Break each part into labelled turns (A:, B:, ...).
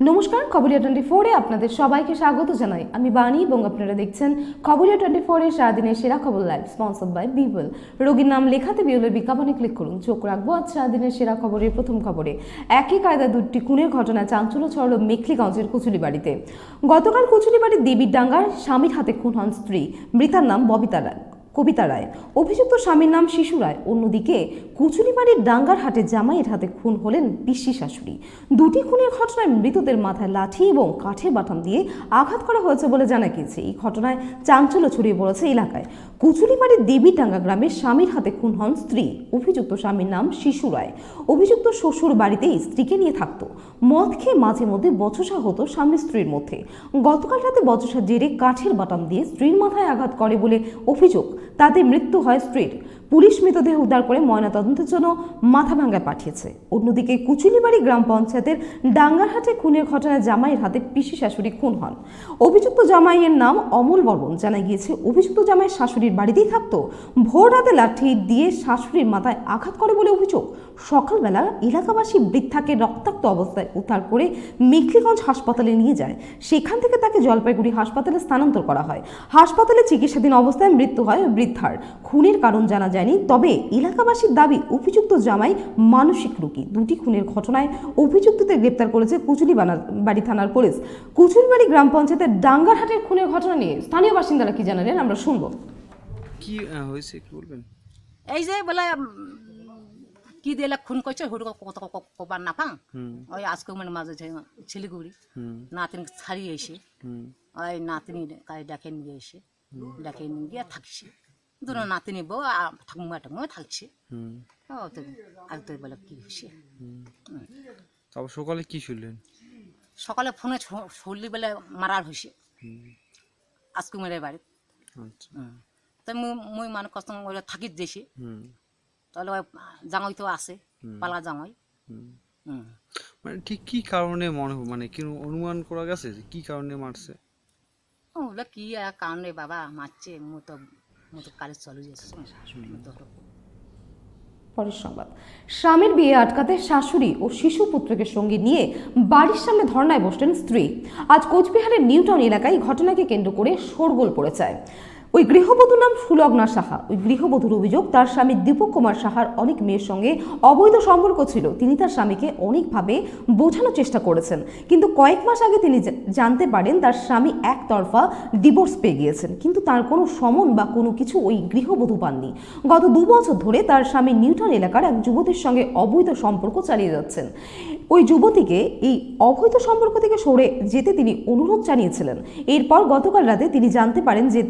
A: নমস্কার, খবরিয়া টোয়েন্টি ফোরে আপনাদের সবাইকে স্বাগত জানাই। আমি বাণী এবং আপনারা দেখছেন খবরিয়া টোয়েন্টি ফোরের সারাদিনের সেরা খবর লাইভ স্পন্সর বাই বিবল রোগীর নাম লেখাতে বিবলের বিজ্ঞাপনে ক্লিক করুন। চোখ রাখব আজ সারাদিনের সেরা খবরের প্রথম খবরে। একই কায়দা দুটি খুনের ঘটনায় চাঞ্চল্য ছড়ালো মেখলিগঞ্জের কুচুলিবাড়িতে। গতকাল কুচুলিবাড়ির দেবীর ডাঙ্গার স্বামীর হাতে খুন হন স্ত্রী। মৃতার নাম ববিতা রায়। কবিতা রায়। অভিযুক্ত স্বামীর নাম শিশু রায়। অন্যদিকে কুচুলিবাড়ির ডাঙ্গার হাটে জামাইয়ের হাতে খুন হলেন পিসি শাশুড়ি। দুটি খুনের ঘটনায় মৃতদের মাথায় লাঠি এবং কাঠের বাটাম দিয়ে আঘাত করা হয়েছে বলে জানা গিয়েছে। এই ঘটনায় চাঞ্চল্য ছড়িয়ে পড়েছে এলাকায়। কুচুলিবাড়ির দেবীডাঙ্গা গ্রামের স্বামীর হাতে খুন হন স্ত্রী। অভিযুক্ত স্বামীর নাম শিশু রায়। অভিযুক্ত শ্বশুর বাড়িতেই স্ত্রীকে নিয়ে থাকত। মদ খেয়ে মাঝে মধ্যে বচসা হতো স্বামী স্ত্রীর মধ্যে। গতকাল রাতে বচসার জেরে কাঠের বাটাম দিয়ে স্ত্রীর মাথায় আঘাত করে বলে অভিযোগ তাতে মৃত্যু হয় স্ত্রীর। পুলিশ মৃতদেহ উদ্ধার করে ময়নাতদন্তের জন্য মাথাভাঙ্গায় পাঠিয়েছে। অন্যদিকে কুচুলিবাড়ি গ্রাম পঞ্চায়েতের ডাঙ্গারহাটে খুনের ঘটনায় জামাইয়ের হাতে পিসি শাশুড়ি খুন হন। অভিযুক্ত জামাইয়ের নাম অমল বর্মন। জানা গিয়েছে, অভিযুক্ত জামাই শাশুড়ির বাড়িতেই থাকতো। ভোর রাতে লাঠি দিয়ে শাশুড়ির মাথায় আঘাত করে বলে অভিযোগ। সকালবেলা এলাকাবাসী বৃদ্ধাকে রক্তাক্ত অবস্থায় উদ্ধার করে মেখলিগঞ্জ হাসপাতালে নিয়ে যায়। সেখান থেকে তাকে জলপাইগুড়ি হাসপাতালে স্থানান্তর করা হয়। হাসপাতালে চিকিৎসাধীন অবস্থায় মৃত্যু হয় বৃদ্ধার। খুনের কারণ জানা যায়নি তবে এলাকাবাসীর দাবি অভিযুক্ত জামাই মানসিক রুগী। দুটি খুনের ঘটনায় অভিযুক্তদের গ্রেপ্তার করেছে কুচুলি বাড়ি থানার পুলিশ। কুচুলিবাড়ি গ্রাম পঞ্চায়েতের ডাঙ্গারহাটের খুনের ঘটনা নিয়ে স্থানীয় বাসিন্দারা কি জানালেন আমরা শুনব।
B: কি হয়েছে কি বলবেন।
C: এই যে বলে কি দিলে খুন করছে কত কবার না পাং। ওই আজকে মানে মাঝে শিলিগুড়ি
B: হুম।
C: নাতিন ছাড়িয়ে এসে। ওই নাতিনি কাজ ডাকে নিয়ে এসে। ডাকে নিয়ে গিয়ে থাকছে। দুটো নাতিনি বউ আর ঠাকুমা ঠাকুমা থাকছে।
B: হুম।
C: ও তো আজ তো বলে কি হয়েছে?
B: তারপর সকালে কি শুনলেন?
C: সকালে ফোনে শুনলি বলে মারার হয়েছে। আজকে মেরে বাড়ি।
B: আচ্ছা।
C: তো মুই মানে কষ্ট করে থাকি দেশে।
B: হুম।
C: তাহলে জামাই তো আসে পালা জামাই।
B: মানে ঠিক কি কারণে মনে হয় মানে কি অনুমান করা গেছে কি কারণে মারছে?
C: ওগুলো কি কারণে বাবা মারছে মু তো
A: পরের সংবাদ। স্বামীর বিয়ে আটকাতে শাশুড়ি ও শিশু পুত্রকে সঙ্গে নিয়ে বাড়ির সামনে ধর্নায় বসলেন স্ত্রী। আজ কোচবিহারের নিউটাউন এলাকায় ঘটনাকে কেন্দ্র করে শোরগোল পড়ে যায় ওই গৃহবধূর নাম সুলগ্না সাহা। ওই গৃহবধূর অভিযোগ, তার স্বামী দীপক কুমার সাহার অনেক মেয়ের সঙ্গে অবৈধ সম্পর্ক ছিল। তিনি তার স্বামীকে অনেকভাবে বোঝানোর চেষ্টা করেছেন। কিন্তু কয়েক মাস আগে তিনি জানতে পারেন তার স্বামী একতরফা ডিভোর্স পেয়ে গিয়েছেন। কিন্তু তার কোনো সমন বা কোনো কিছু ওই গৃহবধূ পাননি। গত দু বছর ধরে তার স্বামী নিউটন এলাকার এক যুবতীর সঙ্গে অবৈধ সম্পর্ক চালিয়ে যাচ্ছেন। ওই যুবতীকে এই অবৈধ সম্পর্ক থেকে সরে যেতে তিনি অনুরোধ জানিয়েছিলেন। এরপর গতকাল রাতে তিনি জানতে পারেন যে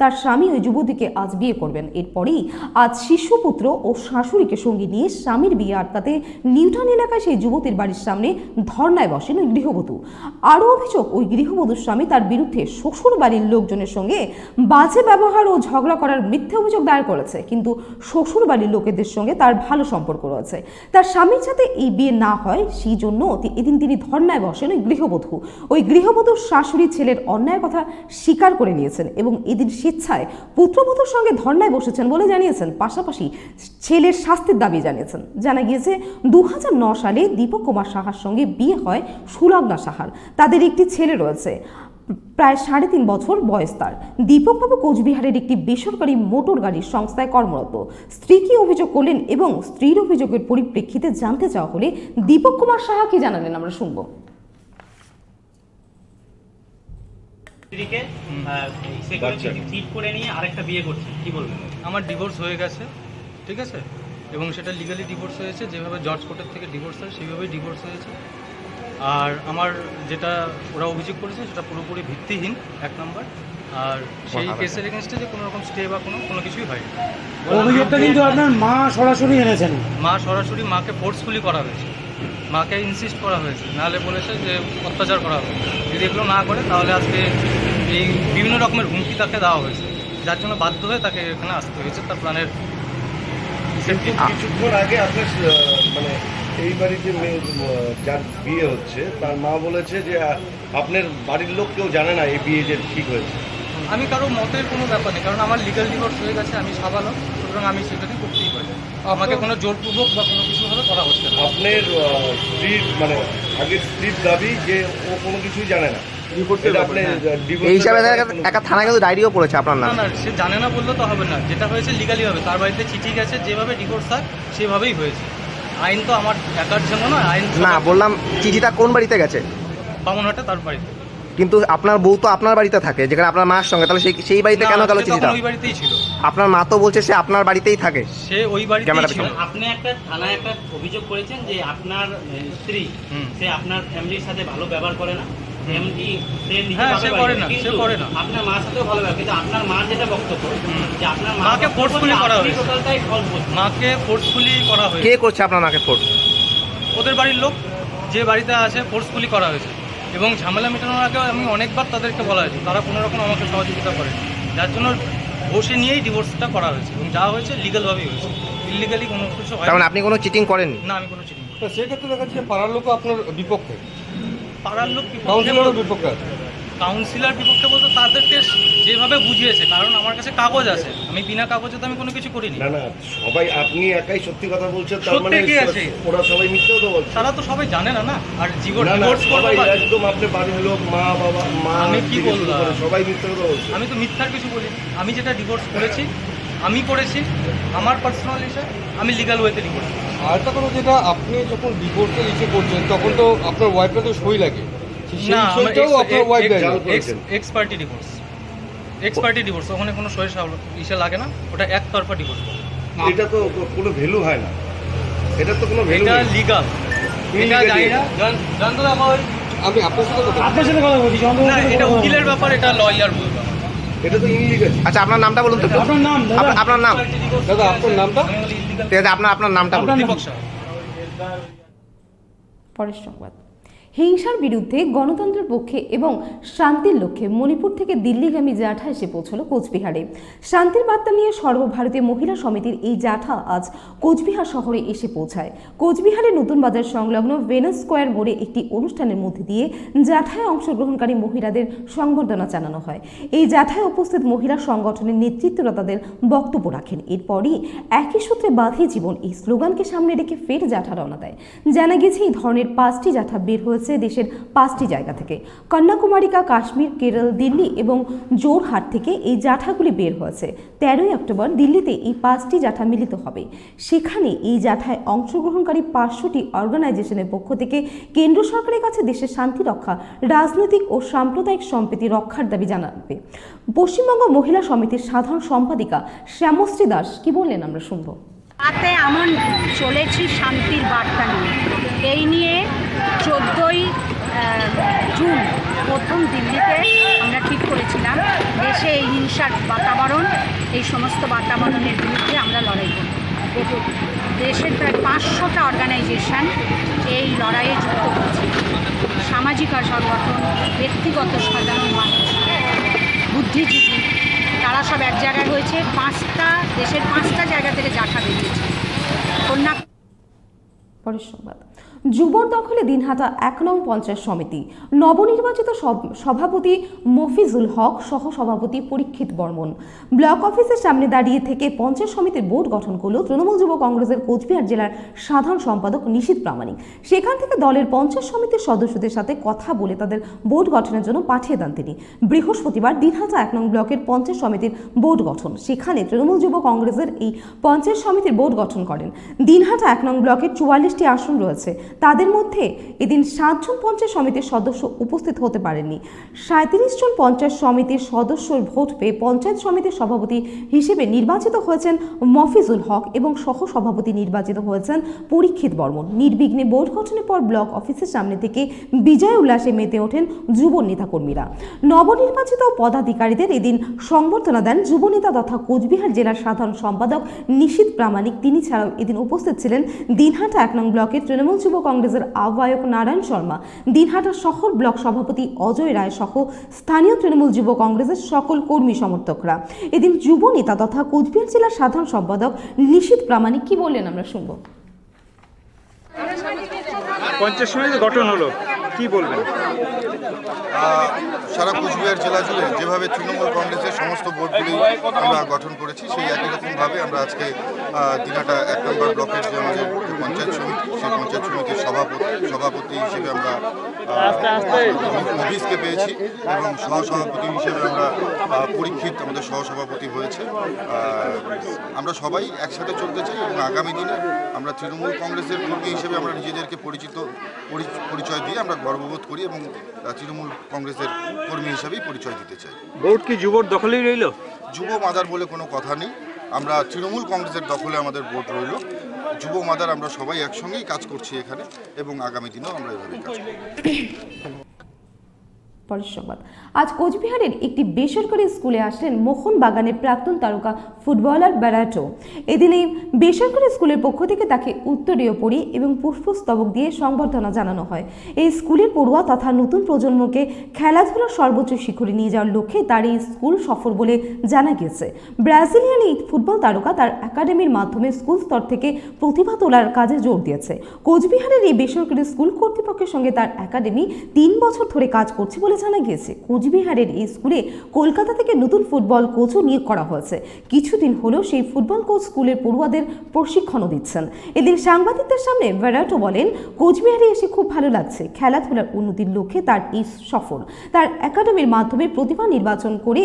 A: তার স্বামী ওই যুবতীকে আজ বিয়ে করবেন। এরপরেই আজ শিশুপুত্র ও শাশুড়িকে সঙ্গে নিয়ে স্বামীর বিয়ে আটকাতে নিউটন এলাকায় সেই যুবতীর বাড়ির সামনে ধর্নায় বসেন ওই গৃহবধূ। আরও অভিযোগ, ওই গৃহবধূর স্বামী তার বিরুদ্ধে শ্বশুর বাড়ির লোকজনের সঙ্গে বাজে ব্যবহার ও ঝগড়া করার মিথ্যে অভিযোগ দায়ের করেছে। কিন্তু শ্বশুর বাড়ির লোকেদের সঙ্গে তার ভালো সম্পর্ক রয়েছে। তার স্বামীর সাথে এই বিয়ে না হয়, সেই জন্য এদিন তিনি ধর্নায় বসেন ওই গৃহবধূ। ওই গৃহবধূর শাশুড়ি ছেলের অন্যায়ের কথা স্বীকার করে নিয়েছেন এবং এদিন স্বেচ্ছায় পুত্রবধূর সঙ্গে ধর্নায় বসেছেন বলে জানিয়েছেন। পাশাপাশি ছেলের শাস্তির দাবি জানিয়েছেন। জানা গিয়েছে দু সালে দীপক কুমার সাহার সঙ্গে বিয়ে হয় সুলগ্না সাহার। তাদের একটি ছেলে রয়েছে, প্রায় সাড়ে তিন বছর বয়স তার। দীপকবাবু কোচবিহারের একটি বেসরকারি মোটর গাড়ির সংস্থায় কর্মরত। স্ত্রী কি অভিযোগ করলেন এবং স্ত্রীর অভিযোগের পরিপ্রেক্ষিতে জানতে চাওয়া হলে দীপক কুমার সাহা কি জানালেন আমরা শুনব।
D: স্ত্রীকে করে নিয়ে আরেকটা বিয়ে করছে। কি বলবেন?
E: আমার ডিভোর্স হয়ে গেছে ঠিক আছে? এবং সেটা লিগালি ডিভোর্স হয়েছে যেভাবে জর্জ কোর্টের থেকে ডিভোর্স হয় সেইভাবেই ডিভোর্স হয়েছে। আর আমার যেটা ওরা অভিযোগ করেছে সেটা পুরোপুরি ভিত্তিহীন এক নম্বর আর সেই কেসের এগেনস্টে যে কোনো রকম স্টে বা কোনো কোনো কিছুই হয়নি।
F: অভিযোগটা কিন্তু আপনার মা সরাসরি এনেছেন।
E: মা সরাসরি মাকে ফোর্সফুলি করা হয়েছে। মাকে ইনসিস্ট করা হয়েছে। নাহলে বলেছে যে অত্যাচার করা হবে। যদি এগুলো না করে তাহলে আজকে এই বিভিন্ন রকমের হুমকি তাকে দেওয়া হয়েছে। যার জন্য বাধ্য হয়ে তাকে এখানে আসতে হয়েছে। তার প্রাণের
G: কিছুক্ষণ আগে আপনার মানে এই বাড়িতে মেয়ে যার বিয়ে হচ্ছে তার মা বলেছে যে আপনার বাড়ির লোক কেউ জানে না এই বিয়ে যে ঠিক হয়েছে।
E: আমি কারও মতের কোনো ব্যাপার নেই। কারণ আমার লিগাল ডিভোর্স হয়ে গেছে আমি সাবালক। সুতরাং আমি পারি আমাকে কোনো জোরপূর্বক বা কোনো কিছুভাবে করা হচ্ছে না।
G: আপনার স্ত্রীর মানে আগের স্ত্রীর দাবি যে ও কোনো কিছুই জানে না।
H: এই হিসাবে একটা থানা কিন্তু ডায়েরিও পড়েছে আপনার
E: না
H: নাম।
E: না সে জানে না বললে তো হবে না। যেটা হয়েছে লিগালি হবে তার বাড়িতে চিঠি গেছে যেভাবে ডিভোর্স হয় সেভাবেই হয়েছে। আইন তো আমার একার জন্য নয় আইন
H: না বললাম চিঠিটা কোন বাড়িতে গেছে?
E: বামনহাটে তার বাড়িতে।
H: কিন্তু আপনার বউ তো আপনার বাড়িতে থাকে যেখানে আপনার মার সঙ্গে তাহলে সেই সেই বাড়িতে কেন গেল
E: সে
H: চিঠিটা?
E: ওই বাড়িতেই ছিল।
H: আপনার মা তো বলছে সে আপনার বাড়িতেই থাকে।
E: সে ওই ছিল।
D: আপনি একটা থানায় একটা অভিযোগ করেছেন যে আপনার স্ত্রী সে আপনার ফ্যামিলির সাথে ভালো ব্যবহার করে না এমনকি সে নিজে
E: হ্যাঁ,
D: বাড়িতে।
E: করে না, সে করে না।
D: আপনার মার সাথেও ভালো ব্যবহার কিন্তু আপনার মা যেটা বক্তব্য যে আপনার
E: মাকে করা হয়েছে।
D: টোটালটাই false
E: মাকে ফোর্সফুলি করা হয়েছে।
H: কে করছে আপনার মাকে ফোর্স
E: ওদের বাড়ির লোক যে বাড়িতে আছে ফোর্সফুলি করা হয়েছে। এবং ঝামেলা মেটানোর আগে আমি অনেকবার তাদেরকে বলা হয়েছে তারা কোনো রকম আমাকে সহযোগিতা করে যার জন্য বসে নিয়েই ডিভোর্সটা করা হয়েছে এবং যা হয়েছে লিগালভাবেই হয়েছে। ইলিগালি কোনো কিছু হয়
H: কারণ আপনি কোনো চিটিং করেন
E: না আমি কোনো চিটিং
I: তো সেক্ষেত্রে দেখা যাচ্ছে পাড়ার লোক আপনার বিপক্ষে।
E: পাড়ার লোক বিপক্ষে
I: কাউন্সিলরও বিপক্ষে আছে।
E: কাউন্সিলর বিপক্ষে বলতে তাদেরকে যেভাবে বুঝিয়েছে কারণ আমার কাছে কাগজ আছে। আমি বিনা কাগজে তো আমি কোনো কিছু করিনি।
G: না না সবাই আপনি একাই সত্যি কথা বলছেন তার
E: সত্যি
G: মানে
E: কি আছে?
G: ওরা সবাই মিথ্যে কথা বলছে।
E: তারা তো সবাই জানে না না? আর জীবন
G: না না
E: ডিভোর্স করব
G: সবাই
E: বা-
G: একদম আপনি বাড়ির লোক মা বাবা মা
E: আমি কি
G: থেকে শুরু
E: বললাম?
G: সবাই মিথ্যে কথা বলছে।
E: আমি তো মিথ্যার কিছু বলি আমি যেটা ডিভোর্স করেছি আমি করেছি আমার পার্সোনাল হিসাবে আমি লিগাল ওয়েতে ডিভোর্স
I: আর একটা কথা যেটা আপনি যখন ডিভোর্সের ইচ্ছে করছেন তখন তো আপনার ওয়াইফের তো সই লাগে।
E: না। Ex parte divorce ex parte divorce ওখানে কোনো সই ইসে লাগে না ওটা একতরফা ডিভোর্স
G: এটা তো কোনো ভ্যালু হয় না। এটা তো কোনো ভ্যালু
E: এটা লিগাল এটা জানি না। জানতো আমার
I: আমি আপনার সাথে কথা
F: আপনার সাথে কথা বলছি
E: না এটা উকিলের ব্যাপার এটা লয়ার বলবে
G: এটা তো ইনলিগাল
H: আচ্ছা আপনার নামটা বলুন তো।
F: আপনার নাম
H: আপনার- আপনার নাম।
I: দাদা আপনার নামটা?
H: আপনার আপনার নামটা বলুন।
A: পরের সংবাদ। হিংসার বিরুদ্ধে গণতন্ত্রের পক্ষে এবং শান্তির লক্ষ্যে মণিপুর থেকে দিল্লিগামী জাঠা এসে পৌঁছল কোচবিহারে। শান্তির বার্তা নিয়ে সর্বভারতীয় মহিলা সমিতির এই জাঠা আজ কোচবিহার শহরে এসে পৌঁছায়। কোচবিহারের নতুন বাজার সংলগ্ন ভেনাস স্কোয়ার মোড়ে একটি অনুষ্ঠানের মধ্যে দিয়ে জাঠায় অংশগ্রহণকারী মহিলাদের সংবর্ধনা জানানো হয়। এই জাঠায় উপস্থিত মহিলা সংগঠনের নেতৃত্বরা তাদের বক্তব্য রাখেন। এরপরই একই সূত্রে বাঁধে জীবন এই স্লোগানকে সামনে রেখে ফের জাঠা রওনা দেয়। জানা গেছে, এই ধরনের পাঁচটি জাঠা বের হয়েছে দেশের পাঁচটি জায়গা থেকে। কন্যাকুমারিকা কাশ্মীর, কেরল, দিল্লি এবং জোরহাট থেকে এই জাঠাগুলি বের হয়েছে। তেরোই অক্টোবর দিল্লিতে এই পাঁচটি জাঠা মিলিত হবে। সেখানে এই জাঠায় অংশগ্রহণকারী পাঁচশোটি অর্গানাইজেশনের পক্ষ থেকে কেন্দ্র সরকারের কাছে দেশের শান্তি রক্ষা, রাজনৈতিক ও সাম্প্রদায়িক সম্প্রীতি রক্ষার দাবি জানাবে। পশ্চিমবঙ্গ মহিলা সমিতির সাধারণ সম্পাদিকা শ্যামশ্রী দাস, কি বললেন আমরা শুনব?
J: তাতে আমার চলেছি শান্তির বার্তা নিয়ে। এই নিয়ে চোদ্দোই জুন প্রথম দিল্লিতে আমরা ঠিক করেছিলাম দেশে এই হিংসার বাতাবরণ, এই সমস্ত বাতাবরণের বিরুদ্ধে আমরা লড়াই করব। দেশের প্রায় পাঁচশোটা অর্গানাইজেশন এই লড়াইয়ে যুক্ত হয়েছে। সামাজিক সংগঠন, ব্যক্তিগত সাধারণ মানুষ, বুদ্ধিজীবী তারা সব এক জায়গায় হয়েছে। পাঁচটা, দেশের পাঁচটা জায়গা থেকে জাঠা বেরিয়েছে। কন্যা
A: পরের সংবাদ। যুবর দখলে দিনহাটা এক নং পঞ্চায়েত সমিতি। নবনির্বাচিত সভাপতি মফিজুল হক সহ সভাপতি পরীক্ষিত বর্মন। ব্লক অফিসের সামনে দাঁড়িয়ে থেকে পঞ্চায়েত সমিতির বোর্ড গঠন করল তৃণমূল যুব কংগ্রেসের কোচবিহার জেলার সাধারণ সম্পাদক নিশীত প্রামাণিক। সেখান থেকে দলের পঞ্চায়েত সমিতির সদস্যদের সাথে কথা বলে তাদের বোর্ড গঠনের জন্য পাঠিয়ে দেন তিনি। বৃহস্পতিবার দিনহাটা এক নং ব্লকের পঞ্চায়েত সমিতির বোর্ড গঠন। সেখানে তৃণমূল যুব কংগ্রেসের এই পঞ্চায়েত সমিতির বোর্ড গঠন করেন। দিনহাটা এক নং ব্লকের চুয়াল্লিশটি আসন রয়েছে। তাদের মধ্যে এদিন সাতজন পঞ্চায়েত সমিতির সদস্য উপস্থিত হতে পারেননি। সাঁত্রিশ জন পঞ্চায়েত সমিতির সদস্যর ভোট পেয়ে পঞ্চায়েত সমিতির সভাপতি হিসেবে নির্বাচিত হয়েছেন মফিজুল হক এবং সহ সভাপতি নির্বাচিত হয়েছেন পরীক্ষিত বর্মন। নির্বিঘ্নে বোর্ড গঠনের পর ব্লক অফিসের সামনে থেকে বিজয় উল্লাসে মেতে ওঠেন যুব নেতাকর্মীরা নবনির্বাচিত পদাধিকারীদের এদিন সংবর্ধনা দেন যুবনেতা তথা কোচবিহার জেলার সাধারণ সম্পাদক নিশীত প্রামাণিক। তিনি ছাড়াও এদিন উপস্থিত ছিলেন দিনহাটা এক নং ব্লকের তৃণমূল যুব কংগ্রেসের আহ্বায়ক নারায়ণ শর্মা দিনহাটা শহর ব্লক সভাপতি অজয় রায় সহ স্থানীয় তৃণমূল যুব কংগ্রেসের সকল কর্মী সমর্থকরা। এদিন যুব নেতা তথা কোচবিহার জেলার সাধারণ সম্পাদক নিশীত প্রামাণিক কি বললেন আমরা শুনব।
F: পঞ্চাশ গঠন হলো কি বলবেন?
K: সারা কুচবিহার জেলা জুড়ে যেভাবে তৃণমূল কংগ্রেসের সমস্ত বোর্ডগুলি আমরা গঠন করেছি, সেই একই রকমভাবে আমরা আজকে দিনাটা এক নম্বর ব্লকের যে আমাদের পঞ্চায়েত সমিতি, সেই পঞ্চায়েত সমিতির সভাপতি সভাপতি হিসেবে আমরা অফিসকে পেয়েছি এবং সহসভাপতি হিসেবে আমরা পরীক্ষিত আমাদের সহসভাপতি হয়েছে। আমরা সবাই একসাথে চলতে চাই এবং আগামী দিনে আমরা তৃণমূল কংগ্রেসের কর্মী হিসেবে আমরা নিজেদেরকে পরিচিত, পরি- পরিচয় দিয়ে আমরা গর্ববোধ করি এবং তৃণমূল কংগ্রেসের কর্মী হিসেবেই পরিচয় দিতে চাই।
B: ভোট কি যুবর দখলেই রইল?
K: যুব মাদার বলে কোনো কথা নেই। আমরা তৃণমূল কংগ্রেসের দখলে আমাদের ভোট রইল। যুব মাদার আমরা সবাই একসঙ্গেই কাজ করছি এখানে এবং আগামী দিনেও আমরা এভাবেই কাজ করব।
A: পরের সংবাদ। আজ কোচবিহারের একটি বেসরকারি স্কুলে আসলেন মোহন বাগানের প্রাক্তন তারকা ফুটবলার ব্যারাটো। এদিন বেসরকারি স্কুলের পক্ষ থেকে তাকে উত্তরীয় পরি এবং পুষ্পস্তবক দিয়ে সংবর্ধনা জানানো হয়। এই স্কুলের পড়ুয়া তথা নতুন প্রজন্মকে খেলাধুলার সর্বোচ্চ শিখরে নিয়ে যাওয়ার লক্ষ্যে তার এই স্কুল সফর বলে জানা গেছে ব্রাজিলিয়ান এই ফুটবল তারকা তার একাডেমির মাধ্যমে স্কুল স্তর থেকে প্রতিভা তোলার কাজে জোর দিয়েছে। কোচবিহারের এই বেসরকারি স্কুল কর্তৃপক্ষের সঙ্গে তার একাডেমি তিন বছর ধরে কাজ করছে বলে জানা গিয়েছে, কোচবিহারের এই স্কুলে কলকাতা থেকে নতুন ফুটবল কোচও নিয়োগ করা হয়েছে। কিছুদিন হলেও সেই ফুটবল কোচ স্কুলের পড়ুয়াদের প্রশিক্ষণও দিচ্ছেন। এদিন সাংবাদিকদের সামনে ভ্যারাটো বলেন, কোচবিহারে এসে খুব ভালো লাগছে। খেলাধুলার উন্নতির লক্ষ্যে তার এই সফর। তার একাডেমির মাধ্যমে প্রতিভা নির্বাচন করে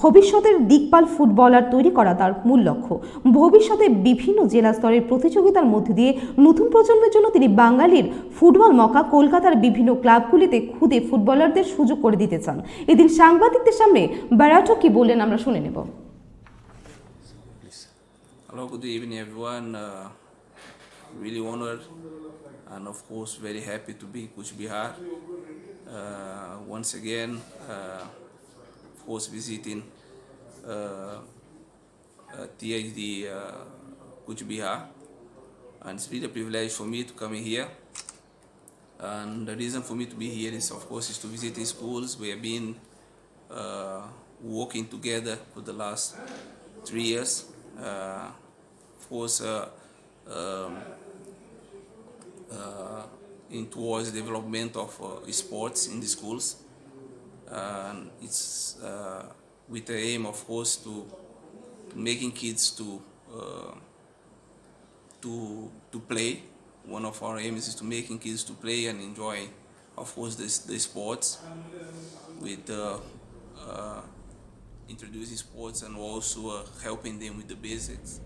A: ভবিষ্যতের দিকপাল ফুটবলার তৈরি করা তার মূল লক্ষ্য। ভবিষ্যতে বিভিন্ন জেলা স্তরের প্রতিযোগিতার মধ্যে দিয়ে নতুন প্রজন্মের জন্য তিনি বাঙালির ফুটবল মকা কলকাতার বিভিন্ন ক্লাবগুলিতে খুদে ফুটবলারদের সুযোগ করে দিতে চান এদিন সাংবাদিকদের সামনে ব্যারাটো কি বললেন আমরা শুনে নেব
L: Hello, good evening, everyone. Uh, really honored and, of course, very happy to be in Kuch Bihar. Uh, once again, uh, of course, visiting uh, uh, THD uh, Kuch Bihar. And it's really a privilege for me to come here. And the reason for me to be here is, of course, is to visit the schools. We have been uh, working together for the last three years. Uh, of course, uh, um, uh, in towards development of uh, sports in the schools. And it's uh, with the aim, of course, to, making kids to to to play. One of our aims is to making kids to play and enjoy, of course, this the sports with uh, uh, introducing sports and also uh, helping them with the basics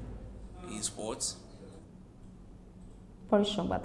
L: in sports.
A: পরের সংবাদ।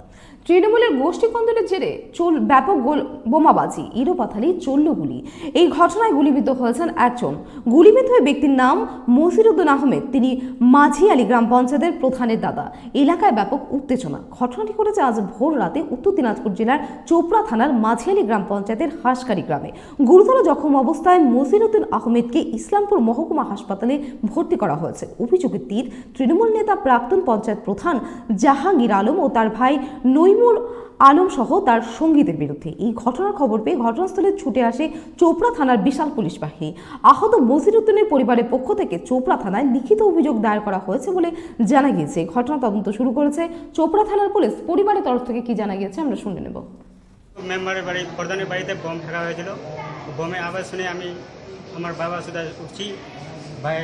A: তৃণমূলের গোষ্ঠী কন্দলের জেরে চোল ব্যাপক গোল, বোমাবাজি ইরোপাথালি চলল গুলি এই ঘটনায় গুলিবিদ্ধ হয়েছেন একজন। গুলিবিদ্ধ ওই ব্যক্তির নাম মসিরুদ্দিন আহমেদ। তিনি মাঝি আলী গ্রাম পঞ্চায়েতের প্রধানের দাদা। এলাকায় ব্যাপক উত্তেজনা। ঘটনাটি ঘটেছে আজ ভোর রাতে উত্তর দিনাজপুর জেলার চোপড়া থানার মাঝি আলী গ্রাম পঞ্চায়েতের হাঁসকারি গ্রামে। গুরুতর জখম অবস্থায় মসিরুদ্দিন আহমেদকে ইসলামপুর মহকুমা হাসপাতালে ভর্তি করা হয়েছে। অভিযোগের তীর তৃণমূল নেতা প্রাক্তন পঞ্চায়েত প্রধান জাহাঙ্গীর আলম ও তার ভাই নৈমুর আলম সহ তার সঙ্গীদের বিরুদ্ধে। এই ঘটনার খবর পেয়ে ঘটনাস্থলে ছুটে আসে চোপড়া থানার বিশাল পুলিশ বাহিনী। আহত মজিরুদ্দিনের পরিবারের পক্ষ থেকে চোপড়া থানায় লিখিত অভিযোগ দায়ের করা হয়েছে বলে জানা গিয়েছে। ঘটনা তদন্ত শুরু করেছে চোপড়া থানার পুলিশ। পরিবারের তরফ থেকে কি জানা গিয়েছে আমরা শুনে নেব।
D: মেম্বারের বাড়ি, প্রধানের বাড়িতে বোম ফেলা হয়েছিল। বোমে আবার শুনে আমি আমার বাবা সুদা উঠছি। ভাই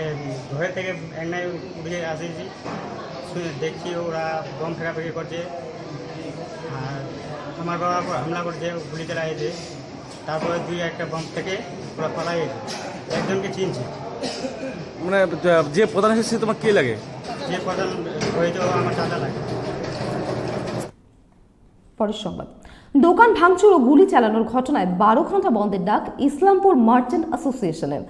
D: ঘরে থেকে একনাই উঠে আসেছি দেখছি ওরা বম ফেরাফেরি করছে। আর আমার বাবার উপর হামলা করছে গুলি চালাইছে তারপরে দুই একটা বোম থেকে ওরা পালাই একজনকে চিনছে।
B: মানে যে প্রধান এসেছে তোমার কে লাগে?
D: যে প্রধান হয়েছে ও আমার দাদা লাগে।
A: পরের সংবাদ। দোকান ভাঙচুর ও গুলি চালানোর ঘটনায় বারো ঘণ্টা বন্ধের ডাক ইসলামপুর মার্চেন্ট অ্যাসোসিয়েশনের।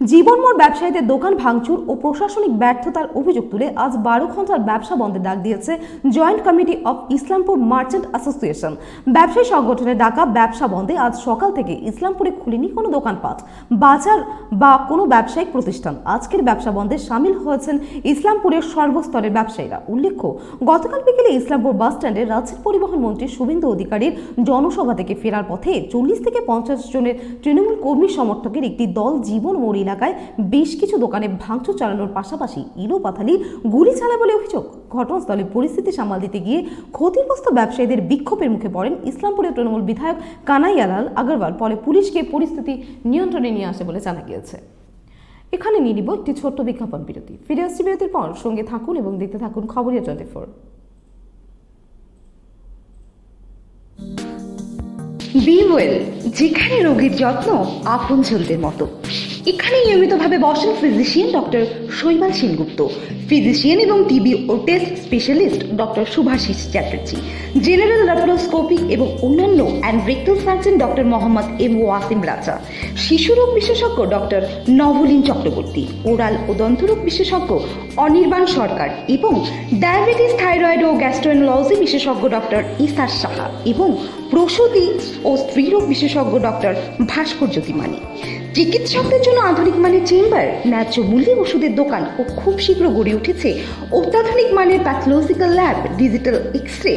A: জীবনমোড় ব্যবসায়ীদের দোকান ভাঙচুর ও প্রশাসনিক ব্যর্থতার অভিযোগ তুলে আজ বারো ঘণ্টার ব্যবসা বন্ধের ডাক দিয়েছে joint committee of Islampur merchant association. ব্যবসায়ী সংগঠনের ডাকা ব্যবসা বন্ধে আজ সকাল থেকে ইসলামপুরে খুলেনি কোনো দোকানপাট, বাজার বা কোনো ব্যবসায়িক প্রতিষ্ঠান। আজকের ব্যবসা বন্ধে সামিল হয়েছেন ইসলামপুরের সর্বস্তরের ব্যবসায়ীরা। উল্লেখ্য, গতকাল বিকেলে ইসলামপুর বাস স্ট্যান্ডে রাজ্যের পরিবহন মন্ত্রী শুভেন্দু অধিকারীর জনসভা থেকে ফেরার পথে চল্লিশ থেকে পঞ্চাশ জনের তৃণমূল কর্মী সমর্থকের একটি দল জীবন মোড় এলাকায় বেশ কিছু দোকানে ভাঙচুর চালানোর পাশাপাশি ইলো পাথালি, গুলি চালায় বলে অভিযোগ। ঘটনাস্থলে পরিস্থিতি সামাল দিতে গিয়ে ক্ষতিগ্রস্ত ব্যবসায়ীদের বিক্ষোভের মুখে পড়েন ইসলামপুরের তৃণমূল বিধায়ক কানাইয়ালাল আগরওয়াল। ফলে পুলিশকে পরিস্থিতি নিয়ন্ত্রণে নিয়ে আসে বলে জানা গিয়েছে। এখানে নিয়ে নিব একটি ছোট্ট বিজ্ঞাপন বিরতি। ফিরে আসছি বিরতির পর। সঙ্গে থাকুন এবং দেখতে থাকুন খবরিয়া টোয়েন্টি ফোর। বিওয়েল যেখানে রোগীর যত্ন আপনজনদের মতো। এখানে নিয়মিতভাবে বসেন physician doctor Saibal Sengupta. Physician এবং টিবি ও chest specialist doctor Subhashis Chatterjee. General laparoscopy এবং অন্যান্য and rectal surgeon doctor Mohammad M Wasim Raja. শিশুরোগ বিশেষজ্ঞ ডক্টর নভলিন চক্রবর্তী। ওরাল ও দন্তরোগ বিশেষজ্ঞ অনির্বাণ সরকার এবং ডায়াবেটিস থাইরয়েড ও গ্যাস্ট্রোএনোলজি বিশেষজ্ঞ ডক্টর ইসার সাহা এবং প্রসূতি ও স্ত্রীরোগ বিশেষজ্ঞ ডক্টর ভাস্কর জ্যোতিমানি চিকিৎসকদের জন্য আধুনিক মানের চেম্বার, ন্যায্য মূল্যে ওষুধের দোকান ও খুব শীঘ্র গড়ে উঠেছে অত্যাধুনিক মানের pathological lab digital X ray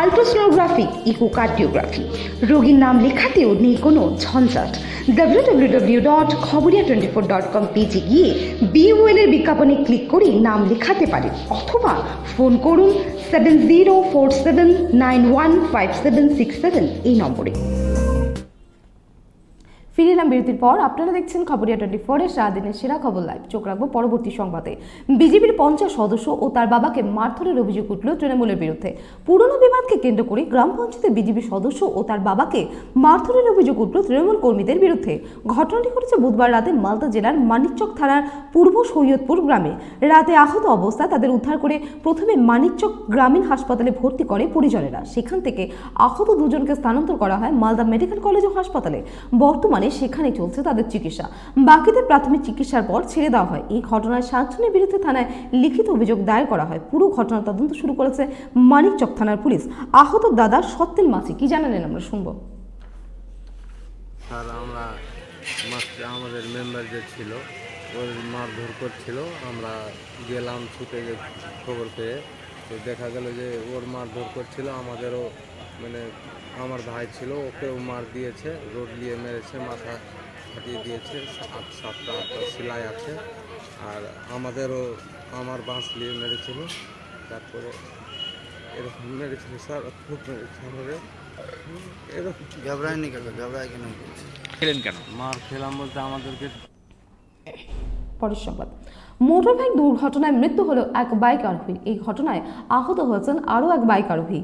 A: ultrasonography echocardiography রোগীর নাম লেখাতেও নেই কোনো ঝঞ্ঝাট। W W W dot Khabaria twenty four dot com পেজে গিয়ে বিওএলের বিজ্ঞাপনে ক্লিক করে নাম লেখাতে পারেন অথবা ফোন করুন seven zero four seven nine one five seven six seven এই নম্বরে। ফিরে এলাম বিরতির পর। আপনারা দেখছেন খবরিয়া টোয়েন্টি ফোরের সারাদিনের সেরা খবর লাইভ চোখ রাখব পরবর্তী সংবাদে। বিজেপির পঞ্চাশ সদস্য ও তার বাবাকে মারধরের অভিযোগ উঠল তৃণমূলের বিরুদ্ধে। পুরনো বিবাদকে কেন্দ্র করে গ্রাম পঞ্চায়েতের বিজেপি সদস্য ও তার বাবাকে মারধরের অভিযোগ উঠল তৃণমূল কর্মীদের বিরুদ্ধে। ঘটনাটি ঘটেছে বুধবার রাতে মালদা জেলার মানিকচক থানার পূর্ব সৈয়দপুর গ্রামে। রাতে আহত অবস্থায় তাদের উদ্ধার করে প্রথমে মানিকচক গ্রামীণ হাসপাতালে ভর্তি করে পরিজনেরা। সেখান থেকে আহত দুজনকে স্থানান্তর করা হয় মালদা মেডিকেল কলেজ ও হাসপাতালে। বর্তমানে সেখানে চলছে তাদের চিকিৎসা। বাকিদের প্রাথমিক চিকিৎসার পর ছেড়ে দেওয়া হয়। এই ঘটনায় সাতজনের বিরুদ্ধে থানায় লিখিত অভিযোগ দায়ের করা হয়। পুরো ঘটনার তদন্ত শুরু করেছে মানিকচক থানার পুলিশ। আহত দাদা সত্যেন মাছি কি জানালেন আমরা শুনব।
M: স্যার, আমরা আমাদের মেম্বার যে ছিল, ওর মারধর করছিল। আমরা গেলাম, ছুটে যে খবর পেয়ে, তো দেখা গেল যে ওর মারধর করছিল। আমাদেরও মানে আমার ভাই ছিল ওকেও মার দিয়েছে রোড দিয়ে মেরেছে মাথা ফাটিয়ে দিয়েছে সাত সাতটা আটটা সেলাই আছে। আর আমাদেরও আমার বাঁশ নিয়ে মেরেছিল তারপরে এরকম মেরেছিল স্যার খুব মেরেছে আমাদের এরকম।
B: ঘাবড়ায়নি কেন? ঘাবড়ায় কেন?
M: খেলেন কেন? মার খেলাম বলতে আমাদেরকে
A: পরের সংবাদ। মোটর বাইক দুর্ঘটনায় মৃত্যু হলো এক বাইক আরোহী। এই ঘটনায় আহত হয়েছেন আরও এক বাইক আরোহী।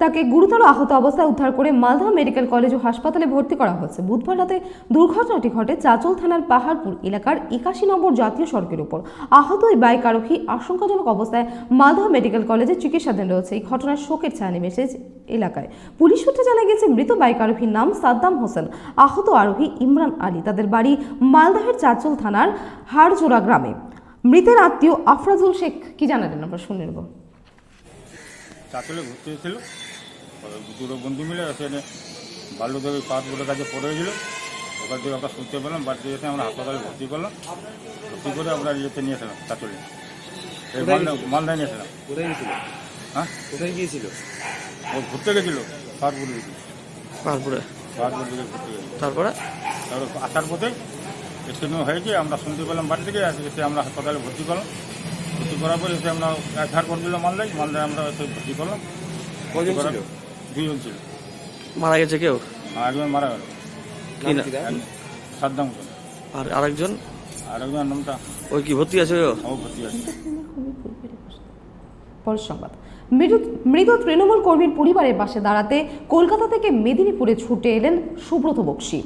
A: তাকে গুরুতর আহত অবস্থায় উদ্ধার করে মালদা মেডিকেল কলেজ ও হাসপাতালে ভর্তি করা হয়েছে। বুধবার রাতে দুর্ঘটনাটি ঘটে চাচল থানার পাহাড়পুর এলাকার একাশি নম্বর জাতীয় সড়কের উপর। আহত ওই বাইক আরোহী আশঙ্কাজনক অবস্থায় মালদা মেডিকেল কলেজে চিকিৎসাধীন রয়েছে। এই ঘটনায় শোকের ছায়া নেমেছে এলাকায়। পুলিশ সূত্রে জানা গেছে মৃত বাইক আরোহীর নাম সাদ্দাম হোসেন। আহত আরোহী ইমরান আলী। তাদের বাড়ি মালদাহের চাচল থানার হাড়জোড়া গ্রামে। মৃতের আত্মীয় আফরাজুল শেখ। কি জানালেন? আমরা শুনে নেব।
N: চাকলে ঘুরতে এসেছিল দুটো বন্ধু মিলে সেখানে বাল্যদেবী পাঁচ বোর্ডের কাছে পড়ে গেছিল। ওখান থেকে আমরা শুনতে পেলাম বাড়িতে এসে আমরা হাসপাতালে ভর্তি করলাম। ভর্তি করে আমরা ইয়েতে নিয়েছিলাম চাচলে এই মালদা মালদায় নিয়েছিলাম
B: কোথায় গেছিল
N: হ্যাঁ?
B: কোথায় গিয়েছিল?
N: ও ঘুরতে গেছিল পাঁচপুর গেছিল
B: তারপরে
N: পাঁচপুর দিকে ঘুরতে গেছিল।
B: তারপরে?
N: তারপর আসার পথে স্টেডিয়াম হয়েছে আমরা শুনতে পেলাম বাড়ি থেকে এসে আমরা হাসপাতালে ভর্তি করলাম। ভর্তি করার পর এসে আমরা এফআইআর করে দিলাম মালদায়। মালদায় আমরা এসে ভর্তি করলাম।
B: কজন ছিল?
N: দুইজন ছিল
B: মারা গেছে কেউ?
N: আর একজন মারা গেল।
B: কি না?
N: সাদ্দাম।
B: আর আরেকজন?
N: আর একজনের নামটা?
B: ওই কি ভর্তি আছে ও?
N: ও ভর্তি আছে।
A: পরের সংবাদ। মৃত তৃণমূল কর্মীর পরিবারের পাশে দাঁড়াতে কলকাতা থেকে মেদিনীপুরে ছুটে এলেন সুব্রত বক্সি।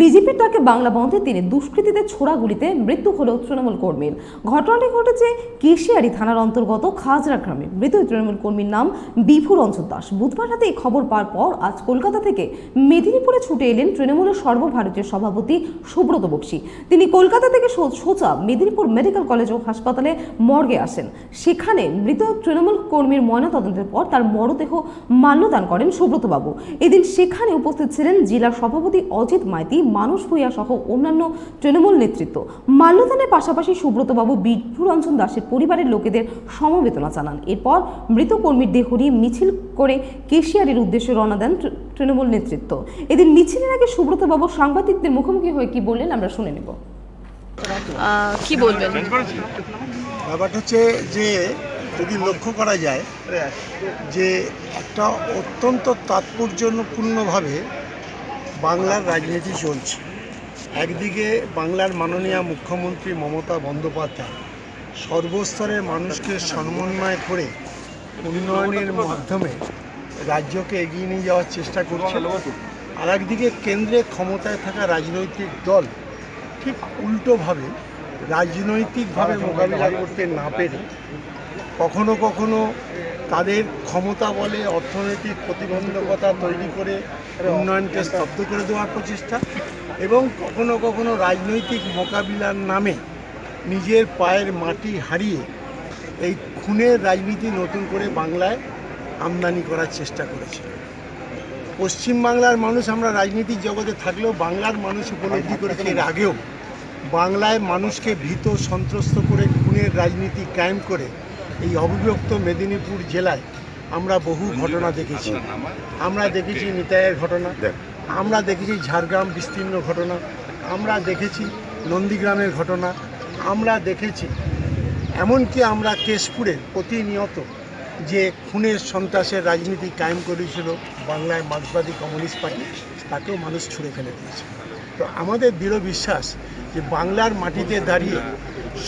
A: বিজেপির ডাকে বাংলা বন্ধে তিনি দুষ্কৃতীদের ছোড়া গুলিতে মৃত্যু হল তৃণমূল কর্মীর। ঘটনাটি ঘটেছে কেশিয়ারি থানার অন্তর্গত খাজরা গ্রামে। মৃত তৃণমূল কর্মীর নাম বিভু রঞ্জন দাস। বুধবার রাতে এই খবর পাওয়ার পর আজ কলকাতা থেকে মেদিনীপুরে ছুটে এলেন তৃণমূলের সর্বভারতীয় সভাপতি সুব্রত বক্সি। তিনি কলকাতা থেকে সোজা মেদিনীপুর মেডিকেল কলেজ ও হাসপাতালে মর্গে আসেন। সেখানে মৃত তৃণমূল কর্মীর ময়নাতদন্তের পর তার মরদেহ মাল্যদান করেন সুব্রতবাবু। এদিন সেখানে উপস্থিত ছিলেন জেলার সভাপতি অজিত মাইতি মানুষ ভূঁইয়া সহ অন্যান্য তৃণমূল নেতৃত্ব। মাল্যদানের পাশাপাশি সুব্রতবাবু বিভুরঞ্জন দাসের পরিবারের লোকেদের সমবেদনা জানান। এরপর মৃত কর্মীর দেহ নিয়ে মিছিল করে কেশিয়ারের উদ্দেশ্যে রওনা দেন তৃণমূল নেতৃত্ব। এদিন মিছিলের আগে সুব্রতবাবু সাংবাদিকদের মুখোমুখি হয়ে কি বললেন আমরা শুনে নেব।
O: কি বলবেন?
P: ব্যাপারটা হচ্ছে যে যদি লক্ষ্য করা যায় যে একটা অত্যন্ত তাৎপর্যপূর্ণভাবে বাংলার রাজনীতি চলছে। একদিকে বাংলার মাননীয় মুখ্যমন্ত্রী মমতা বন্দ্যোপাধ্যায় সর্বস্তরের মানুষকে সমন্বয় করে উন্নয়নের মাধ্যমে রাজ্যকে এগিয়ে নিয়ে যাওয়ার চেষ্টা করছে। আর একদিকে কেন্দ্রে ক্ষমতায় থাকা রাজনৈতিক দল ঠিক উল্টোভাবে রাজনৈতিকভাবে মোকাবিলা করতে না পেরে কখনো কখনো তাদের ক্ষমতা বলে অর্থনৈতিক প্রতিবন্ধকতা তৈরি করে উন্নয়নকে স্তব্ধ করে দেওয়ার প্রচেষ্টা এবং কখনো কখনো রাজনৈতিক মোকাবিলার নামে নিজের পায়ের মাটি হারিয়ে এই খুনের রাজনীতি নতুন করে বাংলায় আমদানি করার চেষ্টা করেছে। পশ্চিমবাংলার মানুষ আমরা রাজনীতির জগতে থাকলেও বাংলার মানুষ উপলব্ধি করেছে এর আগেও। বাংলায় মানুষকে ভীত সন্ত্রস্ত করে খুনের রাজনীতি কায়েম করে এই অবিভক্ত মেদিনীপুর জেলায় আমরা বহু ঘটনা দেখেছি। আমরা দেখেছি নিতাইয়ের ঘটনা আমরা দেখেছি ঝাড়গ্রাম বিস্তীর্ণ ঘটনা আমরা দেখেছি নন্দীগ্রামের ঘটনা আমরা দেখেছি এমনকি আমরা কেশপুরে প্রতিনিয়ত যে খুনের সন্ত্রাসের রাজনীতি কায়েম করেছিল বাংলায় মার্ক্সবাদী কমিউনিস্ট পার্টি তাকেও মানুষ ছুঁড়ে ফেলে দিয়েছে। তো আমাদের দৃঢ় বিশ্বাস যে বাংলার মাটিতে দাঁড়িয়ে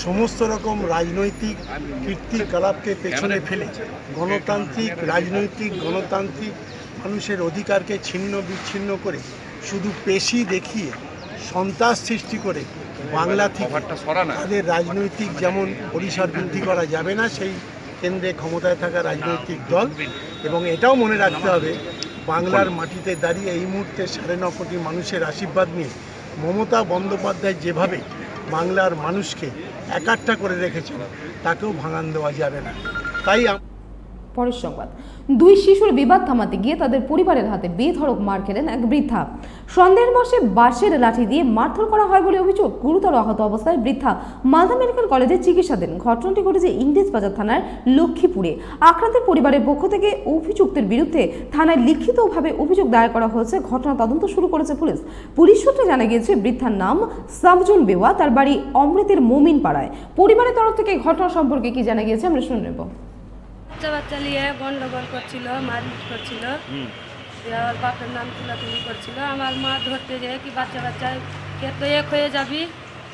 P: সমস্ত রকম রাজনৈতিক কীর্তিকলাপকে পেছনে ফেলে গণতান্ত্রিক রাজনৈতিক গণতান্ত্রিক মানুষের অধিকারকে ছিন্ন বিচ্ছিন্ন করে শুধু পেশি দেখিয়ে সন্ত্রাস সৃষ্টি করে বাংলা থেকে তাদের রাজনৈতিক যেমন পরিসর বৃদ্ধি করা যাবে না সেই কেন্দ্রে ক্ষমতায় থাকা রাজনৈতিক দল এবং এটাও মনে রাখতে হবে বাংলার মাটিতে দাঁড়িয়ে এই মুহূর্তে সাড়ে ন কোটি মানুষের আশীর্বাদ নিয়ে মমতা বন্দ্যোপাধ্যায় যেভাবে বাংলার মানুষকে একাট্টা করে রেখেছেন তাকেও ভাঙান দেওয়া যাবে না। তাই
A: পরের সংবাদ। দুই শিশুর বিবাদ থামাতে গিয়ে তাদের পরিবারের হাতে বেধড়ক মার খেলেন এক বৃদ্ধা। সন্দেহের বসে বাঁশের লাঠি দিয়ে মারধর করা হয় বলে অভিযোগ গুরুতর আহত অবস্থায় বৃদ্ধা মালদা মেডিকেল কলেজে চিকিৎসাধীন। ঘটনাটি ঘটেছে ইংরেজ বাজার থানার লক্ষ্মীপুরে। আক্রান্তের পরিবারের পক্ষ থেকে অভিযুক্তের বিরুদ্ধে থানায় লিখিতভাবে অভিযোগ দায়ের করা হয়েছে। ঘটনা তদন্ত শুরু করেছে পুলিশ। পুলিশ সূত্রে জানা গিয়েছে, বৃদ্ধার নাম সাবজুন বেওয়া। তার বাড়ি অমৃতের মমিন পাড়ায় পরিবারের তরফ থেকে ঘটনা সম্পর্কে কি জানা গিয়েছে, আমরা শুনে নেব।
Q: বাচ্চা বাচ্চা নিয়ে গন্ডগোল করছিল মারপিট করছিল। আমার বাপের নাম তুলাতুলি করছিল। আমার মা ধরতে যেয়ে কি বাচ্চা বাচ্চা কে তো এক হয়ে যাবি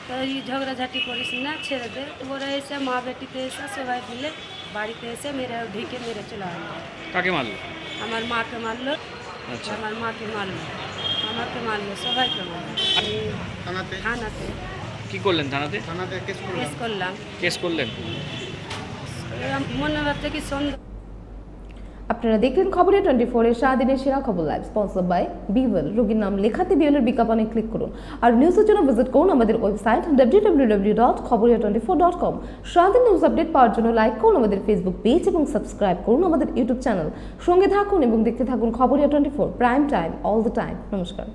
Q: তো এই ঝগড়াঝাটি করিস না ছেড়ে দে। ওরা এসে মা বেটিতে এসে সবাই মিলে বাড়িতে এসে মেরে ঢেকে মেরে চলে আসলো
B: কাকে মারলো?
Q: আমার মাকে মারলো।
B: আচ্ছা।
Q: আমার মাকে মারলো। আমাকে মারলো সবাইকে মারলো। থানাতে।
B: কি করলেন থানাতে?
Q: কেস করলাম।
B: কেস করলেন?
Q: কি
A: আপনারা দেখলেন খবরে টোয়েন্টি ফোর ফোরের সারাদিনের সেরা খবর লাইভ স্পন্সর বাই বিওয়েল রোগীর নাম লেখাতে বিওয়েলের বিজ্ঞাপনে ক্লিক করুন। আর নিউজের জন্য ভিজিট করুন আমাদের website W W W dot Khabaria twenty four dot com সারাদিন নিউজ আপডেট পাওয়ার জন্য লাইক করুন আমাদের ফেসবুক পেজ এবং সাবস্ক্রাইব করুন আমাদের ইউটিউব চ্যানেল সঙ্গে থাকুন এবং দেখতে থাকুন Khabaria twenty four prime time all the time নমস্কার।